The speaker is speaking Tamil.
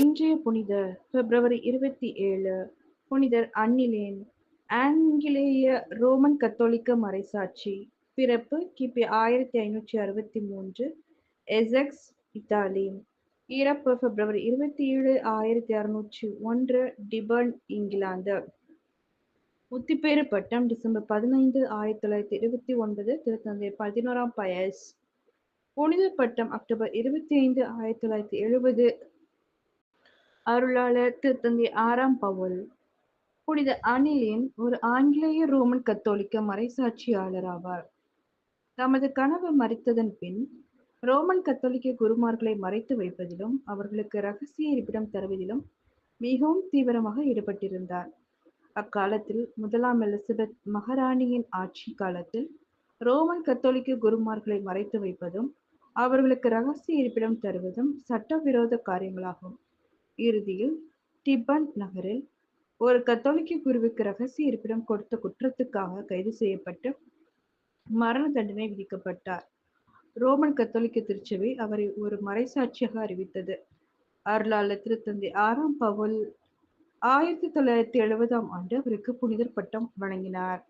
இன்றைய புனிதர் பிப்ரவரி இருபத்தி ஏழு புனிதர் அன்னிலேன் ஆங்கிலேய ரோமன் கத்தோலிக்க மறைசாட்சி. பிறப்பு கிபி ஆயிரத்தி ஐநூற்றி அறுபத்தி மூன்று எசெக்ஸ் இத்தாலி. இறப்பு பிப்ரவரி இருபத்தி ஏழு ஆயிரத்தி அறுநூற்றி ஒன்று டிபர்ன் இங்கிலாந்து. முத்திப்பேறு பட்டம் டிசம்பர் பதினைந்து ஆயிரத்தி தொள்ளாயிரத்தி இருபத்தி ஒன்பது திருத்தந்தை பதினோராம் பயஸ். புனித பட்டம் அக்டோபர் இருபத்தி ஐந்து ஆயிரத்தி தொள்ளாயிரத்தி எழுபது அருளாளர் திருத்தந்தை ஆறாம் பவுல். புனித அனிலின் ஒரு ஆங்கிலேய ரோமன் கத்தோலிக்க மறைசாட்சியாளர் ஆவார். தமது கனவு மறித்ததன் பின் ரோமன் கத்தோலிக்க குருமார்களை மறைத்து வைப்பதிலும் அவர்களுக்கு ரகசிய இருப்பிடம் தருவதிலும் மிகவும் தீவிரமாக ஈடுபட்டிருந்தார். அக்காலத்தில் முதலாம் எலிசபெத் மகாராணியின் ஆட்சி காலத்தில் ரோமன் கத்தோலிக்க குருமார்களை மறைத்து வைப்பதும் அவர்களுக்கு ரகசிய இருப்பிடம் தருவதும் சட்டவிரோத காரியங்களாகும். இறுதியில் டிபன் நகரில் ஒரு கத்தோலிக்க குருவுக்கு ரகசிய இருப்பிடம் கொடுத்த குற்றத்துக்காக கைது செய்யப்பட்டு மரண தண்டனை விதிக்கப்பட்டார். ரோமன் கத்தோலிக்க திருச்சபை அவரை ஒரு மறைசாட்சியாக அறிவித்தது. அருளாளர் திருத்தந்தை ஆறாம் பவுல் ஆயிரத்தி தொள்ளாயிரத்தி எழுபதாம் ஆண்டு அவருக்கு புனிதர் பட்டம் வழங்கினார்.